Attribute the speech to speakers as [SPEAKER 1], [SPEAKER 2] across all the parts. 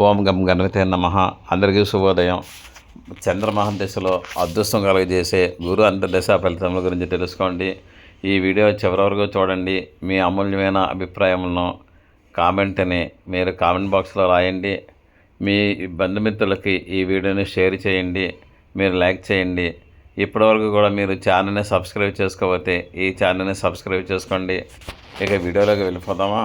[SPEAKER 1] ఓం గం గణపతి నమ. అందరికీ శుభోదయం. చంద్రమహన్ దశలో అదృష్టం కలుగజేసే గురు అంతర్దశ ఫలితముల గురించి తెలుసుకోండి. ఈ వీడియో చివరి వరకు చూడండి. మీ అమూల్యమైన అభిప్రాయములను కామెంట్ని మీరు కామెంట్ బాక్స్లో రాయండి. మీ బంధుమిత్రులకి ఈ వీడియోని షేర్ చేయండి. మీరు లైక్ చేయండి. ఇప్పటివరకు కూడా మీరు ఛానల్ని సబ్స్క్రైబ్ చేసుకోకపోతే ఈ ఛానల్ని సబ్స్క్రైబ్ చేసుకోండి. ఇక వీడియోలోకి వెళ్ళిపోదామా?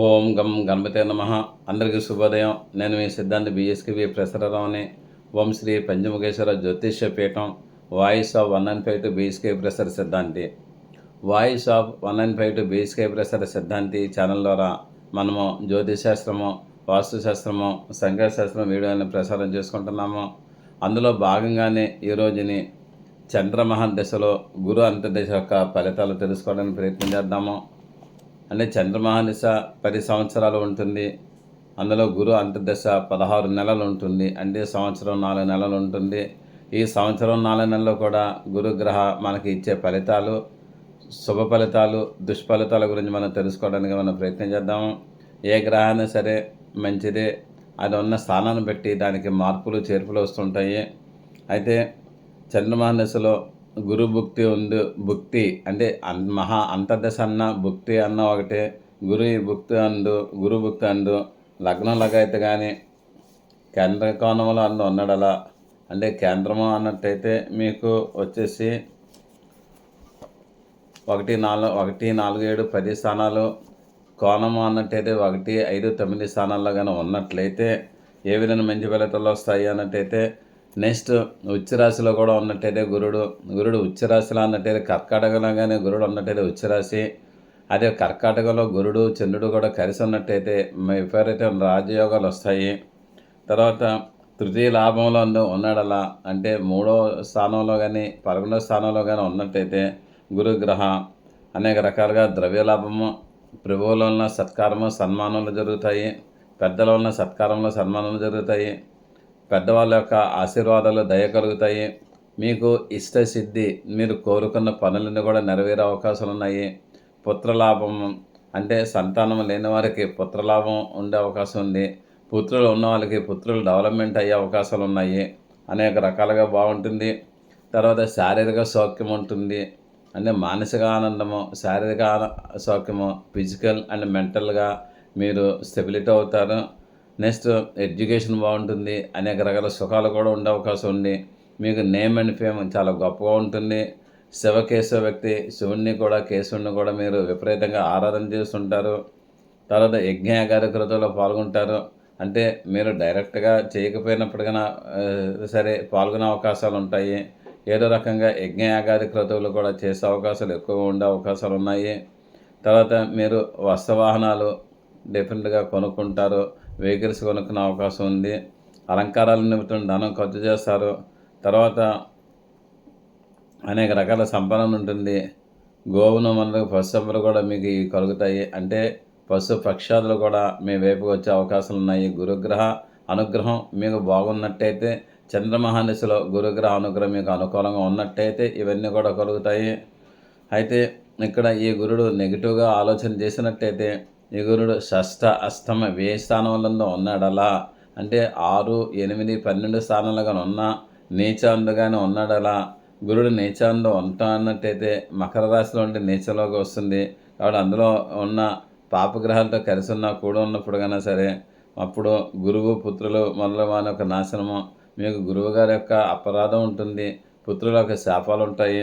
[SPEAKER 1] ఓం గం గణపతే నమ. అందరికీ శుభోదయం. నేను మీ సిద్ధాంతి బిఎస్కివి ప్రసరరావుని. ఓం Shri Panchamukheshwara Jyotishya Peetham voice of one and five two BSK Prasara Siddhanti. Voice of one and five two BSK Prasara Siddhanti channel ద్వారా మనము జ్యోతిశాస్త్రము వాస్తుశాస్త్రము సంఖ్యాశాస్త్రం వీడియోని ప్రసారం చేసుకుంటున్నాము. అందులో భాగంగానే ఈ రోజుని చంద్రమహన్ దశలో గురు అంతర్దశ యొక్క ఫలితాలు తెలుసుకోవడానికి ప్రయత్నం చేద్దాము. అంటే చంద్రమహానిశ పది సంవత్సరాలు ఉంటుంది. అందులో గురు అంతర్దశ పదహారు నెలలు ఉంటుంది. అంటే సంవత్సరం నాలుగు నెలలు ఉంటుంది. ఈ సంవత్సరం నాలుగు నెలలు కూడా గురుగ్రహ మనకి ఇచ్చే ఫలితాలు శుభ ఫలితాలు దుష్ఫలితాల గురించి మనం తెలుసుకోవడానికి మనం ప్రయత్నం చేద్దాము. ఏ గ్రహాన్ని సరే మంచిదే అది ఉన్న స్థానాన్ని బట్టి దానికి మార్పులు చేర్పులు వస్తుంటాయి. అయితే చంద్రమహానిశలో గురు భుక్తి ఉంది భుక్తి అంటే అన్ మహా అంతర్దశ అన్న భుక్తి అన్న ఒకటే. గురు భుక్తి అందు గురు భుక్తి అందు. లగ్నంలాగా అయితే కానీ కేంద్ర కోణంలో అందు ఉన్నాడలా. అంటే కేంద్రము అన్నట్టయితే మీకు వచ్చేసి ఒకటి నాలుగు ఒకటి నాలుగు ఏడు పది స్థానాలు. కోణము అన్నట్టయితే ఒకటి ఐదు తొమ్మిది స్థానాల్లో కానీ ఉన్నట్లయితే ఏ విధంగా మంచి ఫలితాలు వస్తాయి అన్నట్టయితే నెక్స్ట్ ఉచ్చరాశిలో కూడా ఉన్నట్టయితే గురుడు గురుడు ఉచ్చరాశిలో ఉన్నట్టయితే కర్కాటకలో కానీ గురుడు ఉన్నట్టయితే ఉచ్చరాశి. అదే కర్కాటకలో గురుడు చంద్రుడు కూడా కలిసి ఉన్నట్టయితే విపరీత రాజయోగాలు వస్తాయి. తర్వాత తృతీయ లాభంలో ఉన్నాడలా అంటే మూడో స్థానంలో కానీ పదకొండో స్థానంలో కానీ ఉన్నట్టయితే గురుగ్రహ అనేక రకాలుగా ద్రవ్య లాభము ప్రభువులో ఉన్న సత్కారము సన్మానాలు జరుగుతాయి. పెద్దలో ఉన్న సత్కారంలో సన్మానాలు జరుగుతాయి. పెద్దవాళ్ళ యొక్క ఆశీర్వాదాలు దయ కలుగుతాయి. మీకు ఇష్టసిద్ధి మీరు కోరుకున్న పనులను కూడా నెరవేరే అవకాశాలు ఉన్నాయి. పుత్రలాభం అంటే సంతానం లేని వారికి పుత్రలాభం ఉండే అవకాశం ఉంది. పుత్రులు ఉన్న వాళ్ళకి పుత్రులు డెవలప్మెంట్ అయ్యే అవకాశాలు ఉన్నాయి. అనేక రకాలుగా బాగుంటుంది. తర్వాత శారీరక సౌఖ్యం ఉంటుంది. అంటే మానసిక ఆనందము శారీరక ఆన- సౌఖ్యము ఫిజికల్ అండ్ మెంటల్గా మీరు స్టెబిలిటీ అవుతారు. నెక్స్ట్ ఎడ్యుకేషన్ బాగుంటుంది అనేక రకాల సుఖాలు కూడా ఉండే అవకాశం ఉంది. మీకు నేమ్ అండ్ ఫేమ్ చాలా గొప్పగా ఉంటుంది. శివకేశవ వ్యక్తి శివుణ్ణి కూడా కేశవుణ్ణి కూడా మీరు విపరీతంగా ఆరాధన చేస్తుంటారు. తర్వాత యజ్ఞయాగాది కృతంలో పాల్గొంటారు. అంటే మీరు డైరెక్ట్గా చేయకపోయినప్పటికైనా సరే పాల్గొనే అవకాశాలు ఉంటాయి. ఏదో రకంగా యజ్ఞయాగాది క్రతువులు కూడా చేసే అవకాశాలు ఎక్కువగా ఉండే అవకాశాలు ఉన్నాయి. తర్వాత మీరు వస్త్రవాహనాలు డెఫినెట్గా కొనుక్కుంటారు. వెహికల్స్ కొనుక్కునే అవకాశం ఉంది. అలంకారాల నిమిత్తం ధనం ఖర్చు చేస్తారు. తర్వాత అనేక రకాల సంపన్న ఉంటుంది. గోవును మనకు పశు కూడా మీకు కలుగుతాయి. అంటే పశు పక్షాదులు కూడా మీ వైపుకి వచ్చే అవకాశాలు ఉన్నాయి. గురుగ్రహ అనుగ్రహం మీకు బాగున్నట్టయితే చంద్రమహానిశలో గురుగ్రహ అనుగ్రహం మీకు అనుకూలంగా ఉన్నట్టయితే ఇవన్నీ కూడా కలుగుతాయి. అయితే ఇక్కడ ఈ గురుడు నెగిటివ్గా ఆలోచన చేసినట్టయితే గురుడు షష్ట అష్టమ వే స్థానంలో ఉన్నాడలా? అంటే ఆరు ఎనిమిది పన్నెండు స్థానాలుగా ఉన్న ఉన్నా నీచాందుగానే ఉన్నాడలా? గురుడు నీచాందు ఉంటా అన్నట్టయితే మకర రాశిలో ఉంటే నీచలోకి వస్తుంది. కాబట్టి అందులో ఉన్న పాపగ్రహాలతో కలిసి ఉన్న కూడా ఉన్నప్పుడు కన్నా సరే అప్పుడు గురువు పుత్రులు మొదలవాని యొక్క నాశనము మీకు గురువు గారి యొక్క అపరాధం ఉంటుంది. పుత్రుల యొక్క శాపాలు ఉంటాయి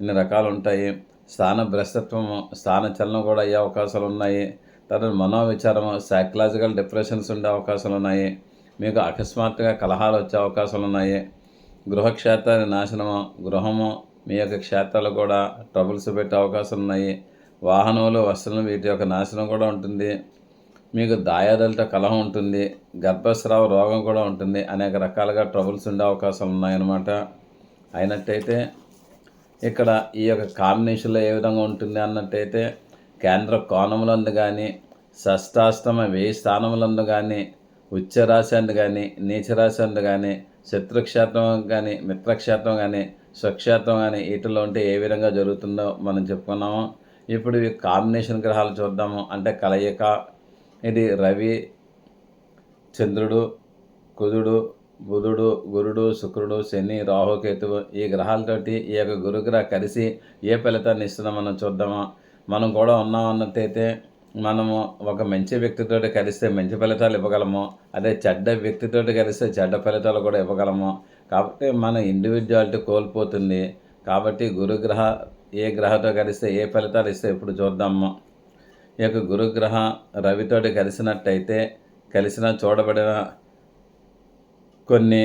[SPEAKER 1] ఇన్ని రకాలు ఉంటాయి. స్థాన భ్రష్టత్వము స్థాన చలనం కూడా అయ్యే అవకాశాలు ఉన్నాయి. తర్వాత మనోవిచారము సైకలాజికల్ డిప్రెషన్స్ ఉండే అవకాశాలు ఉన్నాయి. మీకు అకస్మాత్తుగా కలహాలు వచ్చే అవకాశాలు ఉన్నాయి. గృహక్షేత్రాన్ని నాశనము గృహము మీ యొక్క క్షేత్రాలు కూడా ట్రబుల్స్ పెట్టే అవకాశాలు ఉన్నాయి. వాహనములు వస్త్రం వీటి యొక్క నాశనం కూడా ఉంటుంది. మీకు దాయాదులతో కలహం ఉంటుంది. గర్భస్రావ రోగం కూడా ఉంటుంది. అనేక రకాలుగా ట్రబుల్స్ ఉండే అవకాశాలు ఉన్నాయన్నమాట. అయినట్టయితే ఇక్కడ ఈ యొక్క కాంబినేషన్లో ఏ విధంగా ఉంటుంది అన్నట్టయితే కేంద్ర కోణములందు కానీ షష్టాష్టమ వెయ్యి స్థానములందు కానీ ఉచ్చరాశి అందు కానీ నీచరాశి అందు కానీ శత్రుక్షేత్రం కానీ మిత్రక్షేత్రం కానీ స్వక్షేత్రం కానీ వీటిలో ఉంటే ఏ విధంగా జరుగుతుందో మనం చెప్పుకున్నాము. ఇప్పుడు ఈ కాంబినేషన్ గ్రహాలు చూద్దాము. అంటే కలయిక ఇది రవి చంద్రుడు కుజుడు బుధుడు గురుడు శుక్రుడు శని రాహుకేతువు ఈ గ్రహాలతోటి ఈ యొక్క గురుగ్రహ కలిసి ఏ ఫలితాన్ని ఇస్తుందో మనం చూద్దామా. మనం కూడా ఉన్నాం అన్నట్టయితే మనము ఒక మంచి వ్యక్తితోటి కలిస్తే మంచి ఫలితాలు ఇవ్వగలము. అదే చెడ్డ వ్యక్తితోటి కలిస్తే చెడ్డ ఫలితాలు కూడా ఇవ్వగలము. కాబట్టి మన ఇండివిజువాలిటీ కోల్పోతుంది. కాబట్టి గురుగ్రహ ఏ గ్రహతో కలిస్తే ఏ ఫలితాలు ఇస్తే ఇప్పుడు చూద్దాము. ఈ యొక్క గురుగ్రహ రవితోటి కలిసినట్టయితే కలిసిన చూడబడిన కొన్ని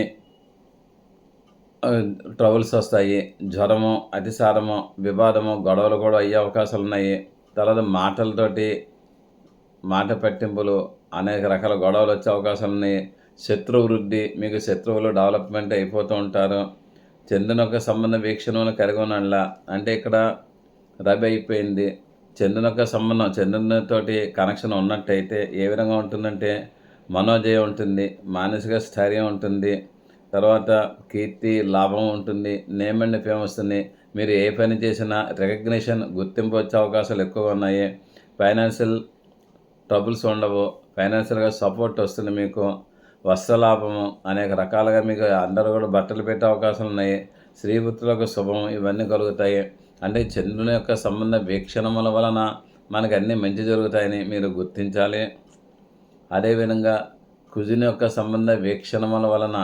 [SPEAKER 1] ట్రబుల్స్ వస్తాయి జ్వరము అతిసారము వివాదము గొడవలు కూడా అయ్యే అవకాశాలు ఉన్నాయి తర్వాత మాటలతోటి మాట పట్టింపులు అనేక రకాల గొడవలు వచ్చే అవకాశాలు ఉన్నాయి శత్రు వృద్ధి మీకు శత్రువులు డెవలప్మెంట్ అయిపోతూ ఉంటారు. చంద్రునొక్క సంబంధ వీక్షణను కలిగి ఉన్నట్ల అంటే ఇక్కడ రబి అయిపోయింది. చంద్రునొక్క సంబంధం చంద్రునితోటి కనెక్షన్ ఉన్నట్టయితే ఏ విధంగా ఉంటుందంటే మనోజయం ఉంటుంది మానసిక స్థైర్యం ఉంటుంది. తర్వాత కీర్తి లాభం ఉంటుంది నేమ్ అండ్ ఫేమ్ వస్తుంది. మీరు ఏ పని చేసినా రికగ్నిషన్ గుర్తింపు వచ్చే అవకాశాలు ఎక్కువగా ఉన్నాయి. ఫైనాన్షియల్ ట్రబుల్స్ ఉండవు. ఫైనాన్షియల్గా సపోర్ట్ వస్తుంది మీకు. వస్త్రలాభము అనేక రకాలుగా మీకు అందరూ కూడా బట్టలు పెట్టే అవకాశాలు ఉన్నాయి. స్త్రీపుత్రులకు శుభం ఇవన్నీ కలుగుతాయి. అంటే చంద్రుని యొక్క సంబంధ వీక్షణముల వలన మనకు అన్నీ మంచి జరుగుతాయని మీరు గుర్తించాలి. అదేవిధంగా కుజుని యొక్క సంబంధ వీక్షణముల వలన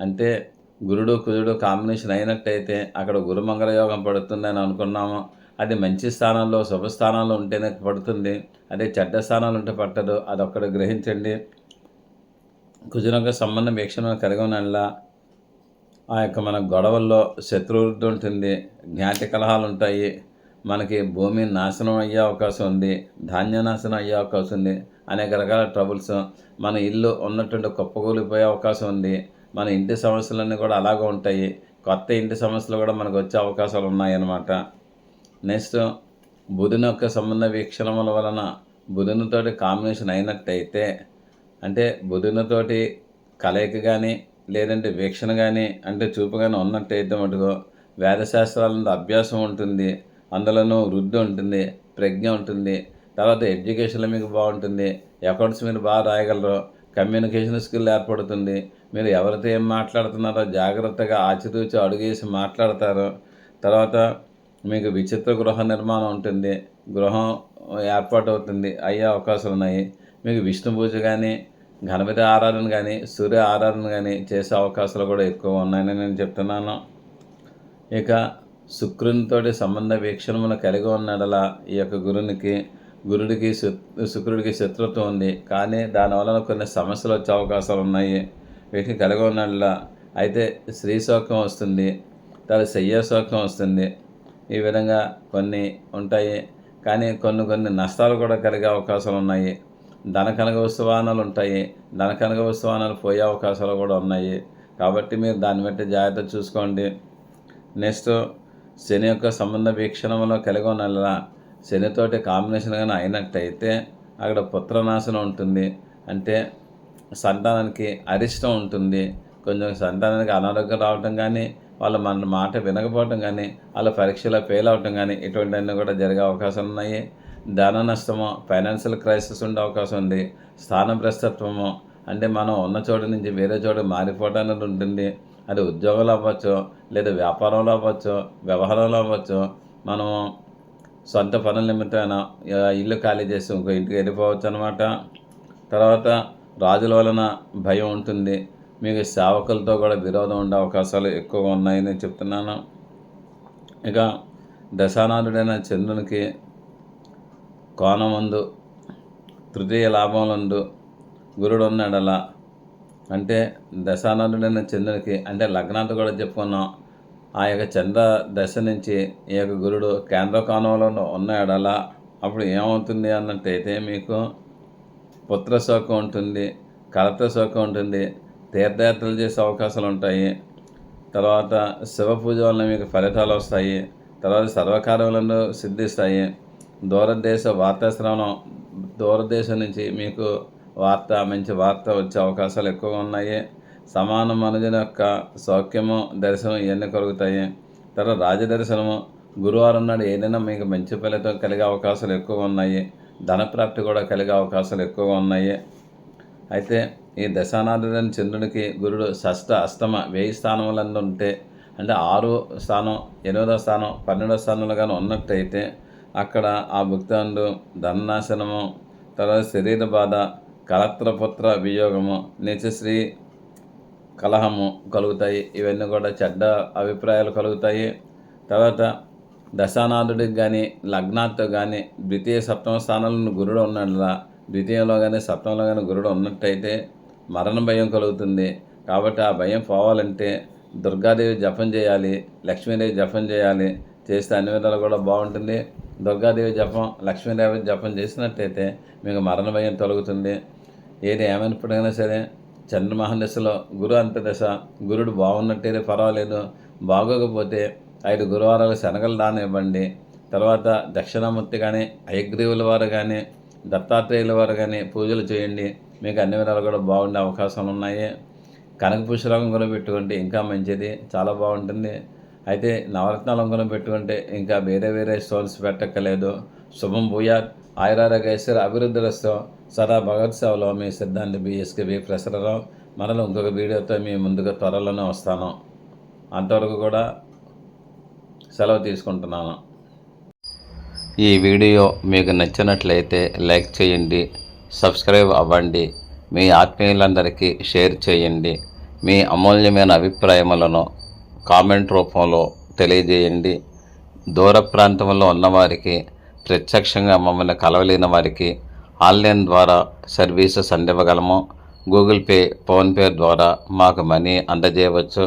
[SPEAKER 1] అంటే గురుడు కుజుడు కాంబినేషన్ అయినట్టయితే అక్కడ గురుమంగళ యోగం పడుతుందని అనుకున్నాము. అది మంచి స్థానంలో శుభస్థానంలో ఉంటేనే పడుతుంది. అదే చెడ్డ స్థానాలు ఉంటే పట్టదు. అది ఒక్కడ గ్రహించండి. కుజునొక సంబంధం వీక్షణ కలిగి ఉన్నలా ఆ యొక్క మన గొడవల్లో శత్రువృద్ధి ఉంటుంది. జ్ఞాతి కలహాలు ఉంటాయి. మనకి భూమి నాశనం అయ్యే అవకాశం ఉంది. ధాన్య నాశనం అయ్యే అవకాశం ఉంది. అనేక రకాల ట్రబుల్స్. మన ఇల్లు ఉన్నటువంటి కుప్పగూలిపోయే అవకాశం ఉంది. మన ఇంటి సమస్యలన్నీ కూడా అలాగే ఉంటాయి. కొత్త ఇంటి సమస్యలు కూడా మనకు వచ్చే అవకాశాలు ఉన్నాయన్నమాట. నెక్స్ట్ బుధుని యొక్క సంబంధ వీక్షణముల వలన బుధునితోటి కాంబినేషన్ అయినట్టయితే అంటే బుధునితోటి కలయిక కానీ లేదంటే వీక్షణ కానీ అంటే చూపు కానీ ఉన్నట్టయితే మటుకు వేదశాస్త్రాలంత అభ్యాసం ఉంటుంది. అందులోనూ వృద్ధి ఉంటుంది ప్రజ్ఞ ఉంటుంది. తర్వాత ఎడ్యుకేషన్లో మీకు బాగుంటుంది. అకౌంట్స్ మీరు బాగా రాయగలరు. కమ్యూనికేషన్ స్కిల్ ఏర్పడుతుంది. మీరు ఎవరితో ఏం మాట్లాడుతున్నారో జాగ్రత్తగా ఆచితూచి అడుగేసి మాట్లాడతారు. తర్వాత మీకు విచిత్ర గృహ నిర్మాణం ఉంటుంది. గృహం ఏర్పాటు అవుతుంది అయ్యే అవకాశాలు ఉన్నాయి. మీకు విష్ణు పూజ కానీ గణపతి ఆరాధన కానీ సూర్య ఆరాధన కానీ చేసే అవకాశాలు కూడా ఎక్కువ ఉన్నాయని నేను చెప్తున్నాను. ఇక శుక్రునితోటి సంబంధ వీక్షణములు కలిగి ఉన్నడల ఈ యొక్క గురునికి గురుడికి శుక్రుడికి శత్రుత్వం ఉంది. కానీ దానివలన కొన్ని సమస్యలు వచ్చే అవకాశాలు ఉన్నాయి. వ్యక్తి కలిగి ఉన్నట్లా అయితే స్త్రీ సౌఖ్యం వస్తుంది తర్వాత శయ్య సౌఖ్యం వస్తుంది. ఈ విధంగా కొన్ని ఉంటాయి. కానీ కొన్ని కొన్ని నష్టాలు కూడా కలిగే అవకాశాలు ఉన్నాయి. ధనకనక వస్తువానాలు ఉంటాయి. ధన కనక వస్తువానాలు పోయే అవకాశాలు కూడా ఉన్నాయి. కాబట్టి మీరు దాన్ని బట్టి జాగ్రత్త చూసుకోండి. నెక్స్ట్ శని యొక్క సంబంధ వీక్షణంలో కలిగి ఉన్న శనితోటి కాంబినేషన్ కానీ అయినట్టయితే అక్కడ పుత్రనాశనం ఉంటుంది. అంటే సంతానానికి అరిష్టం ఉంటుంది. కొంచెం సంతానానికి అనారోగ్యం రావటం కానీ వాళ్ళు మన మాట వినకపోవటం కానీ వాళ్ళ పరీక్షలో ఫెయిల్ అవటం కానీ ఇటువంటివన్నీ కూడా జరిగే అవకాశాలు ఉన్నాయి. ధన నష్టము ఫైనాన్షియల్ క్రైసిస్ ఉండే అవకాశం ఉంది. స్థానభ్రష్టత్వము అంటే మనం ఉన్న చోటు నుంచి వేరే చోటు మారిపోవడానికి ఉంటుంది. అది ఉద్యోగంలో అవ్వచ్చు లేదా వ్యాపారంలో అవ్వచ్చు వ్యవహారంలో అవ్వచ్చు. మనం సొంత పనుల నిమిత్తమైన ఇల్లు ఖాళీ చేసి ఇంకో ఇంటికి వెళ్ళిపోవచ్చు అనమాట తర్వాత రాజుల వలన భయం ఉంటుంది. మీకు సేవకులతో కూడా విరోధం ఉండే అవకాశాలు ఎక్కువగా ఉన్నాయని చెప్తున్నాను. ఇక దశానాథుడైన చంద్రునికి కోణమందు తృతీయ లాభంలందు గురుడు ఉన్నాడలా. అంటే దశానాథుడైన చంద్రునికి అంటే లగ్నాంత కూడా చెప్పుకున్నాం. ఆ యొక్క చంద్ర దశ నుంచి ఈ యొక్క గురుడు కేంద్ర కోణంలో ఉన్నాడలా. అప్పుడు ఏమవుతుంది అన్నట్టయితే మీకు పుత్ర శోకం ఉంటుంది కలత శోకం ఉంటుంది తీర్థయాత్రలు చేసే అవకాశాలు ఉంటాయి తర్వాత శివ పూజ వలన మీకు ఫలితాలు వస్తాయి. తర్వాత సర్వకార్యములను సిద్ధిస్తాయి. దూరదేశ వార్తాశ్రవణం దూరదేశం నుంచి మీకు వార్త మంచి వార్త వచ్చే అవకాశాలు ఎక్కువగా ఉన్నాయి. సమాన మనుజుల యొక్క సౌఖ్యము దర్శనం ఇవన్నీ కలుగుతాయి. తర్వాత రాజదర్శనము గురువారం నాడు ఏదైనా మీకు మంచి ఫలితం కలిగే అవకాశాలు ఎక్కువగా ఉన్నాయి. ధనప్రాప్తి కూడా కలిగే అవకాశాలు ఎక్కువగా ఉన్నాయి. అయితే ఈ దశానాథుడైన చంద్రుడికి గురుడు షష్ట అష్టమ వేయి స్థానములందు ఉంటే అంటే ఆరు స్థానం ఎనిమిదో స్థానం పన్నెండో స్థానంలో కానీ ఉన్నట్టయితే అక్కడ ఆ భక్తాండు ధననాశనము తర్వాత శరీర బాధ కలత్రపుత్ర వియోగము నిత్యశ్రీ కలహము కలుగుతాయి. ఇవన్నీ కూడా చెడ్డ అభిప్రాయాలు కలుగుతాయి. తర్వాత దశానాథుడికి కానీ లగ్నాథ్తో కానీ ద్వితీయ సప్తమ స్థానంలో గురుడు ఉన్నట్లా ద్వితీయంలో కానీ సప్తంలో కానీ గురుడు ఉన్నట్టయితే మరణ భయం కలుగుతుంది. కాబట్టి ఆ భయం పోవాలంటే దుర్గాదేవి జపం చేయాలి లక్ష్మీదేవి జపం చేయాలి చేస్తే అన్ని విధాలు కూడా బాగుంటుంది. దుర్గాదేవి జపం లక్ష్మీదేవి జపం చేసినట్టయితే మీకు మరణ భయం తొలగుతుంది. ఏది ఏమైనప్పటికైనా సరే చంద్రమహాదశలో గురు అంతదశ గురుడు బాగున్నట్టయితే పర్వాలేదు. బాగోకపోతే ఐదు గురువారాలు శనగలు దానివ్వండి తర్వాత దక్షిణామూర్తి కానీ అయగ్రీవుల వారు కానీ దత్తాత్రేయుల వారు కానీ పూజలు చేయండి. మీకు అన్ని విధాలు కూడా బాగుండే అవకాశాలు ఉన్నాయి. కనక పుష్పరాగం కూడా పెట్టుకుంటే ఇంకా మంచిది. చాలా బాగుంటుంది. అయితే నవరత్నాలు ఉంగరం పెట్టుకుంటే ఇంకా వేరే వేరే స్టోన్స్ పెట్టక్కలేదు శుభం భూయాత్ ఆయురారోగ్యేశ్వర అభివృద్ధిరస్తో సదా భగవత్ సేవలో మీ సిద్ధాంతి బిఎస్కే బి ప్రసరరావు. మరలా ఇంకొక వీడియోతో మీ ముందుగా త్వరలోనే వస్తాను. అంతవరకు కూడా సెలవు తీసుకుంటున్నాను.
[SPEAKER 2] ఈ వీడియో మీకు నచ్చినట్లయితే లైక్ చేయండి సబ్స్క్రైబ్ అవ్వండి మీ ఆత్మీయులందరికీ షేర్ చేయండి మీ అమూల్యమైన అభిప్రాయములను కామెంట్ రూపంలో తెలియజేయండి. దూర ప్రాంతంలో ఉన్నవారికి ప్రత్యక్షంగా మమ్మల్ని కలవలేని వారికి ఆన్లైన్ ద్వారా సర్వీసెస్ అందివ్వగలము. గూగుల్ పే ఫోన్పే ద్వారా మాకు money అందజేయవచ్చు.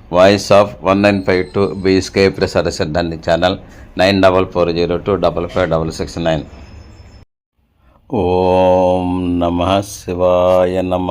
[SPEAKER 2] Voice of one nine five two BSK Prasada Siddhanti channel nine double four zero two double five double six nine. ఓం నమ శివాయ నమ.